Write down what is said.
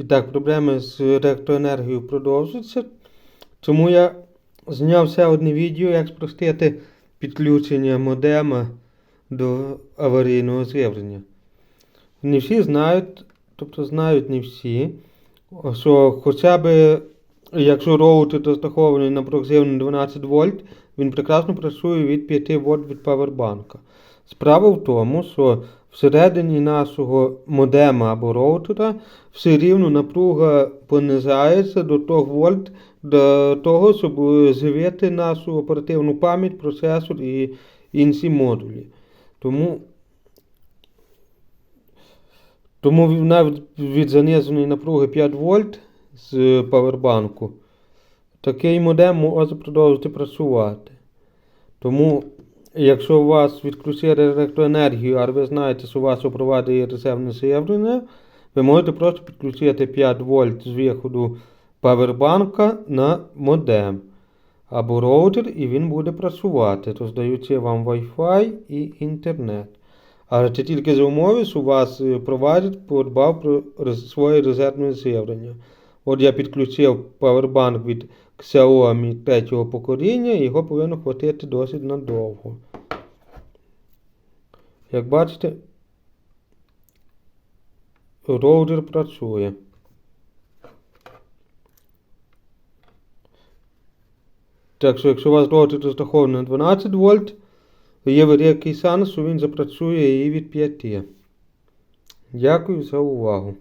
І так, проблеми з електроенергією продовжуються. Тому я зняв ще одне відео, як спростити підключення модема до аварійного з'явлення. Не всі знають, тобто знають не всі, що хоча б якщо роутер розрахований на прогресивний 12 вольт, він прекрасно працює від 5 вольт від павербанка. Справа в тому, що всередині нашого модема або роутера все рівно напруга понижається до 3 вольт для того, щоб живити нашу оперативну пам'ять, процесор і інші модулі. Тому, тому навіть від заниженої напруги 5 вольт з павербанку такий модем може продовжити працювати. Тому, якщо у вас відключили електроенергію, а ви знаєте, що у вас провадить резервне з'явлення, ви можете просто підключити 5 вольт з виходу павербанка на модем або роутер, і він буде працювати, роздаючи вам Wi-Fi і інтернет. Але це тільки за умови, що у вас е, провадить подбав про своє резервне з'явлення. От я підключив павербанк від Xiaomi третього покоління, і його повинно хватити досить надовго. Як бачите, роутер працює. Так що, якщо у вас роутер розрахований на 12 вольт, є великий шанс, що він запрацює і від 5. Дякую за увагу.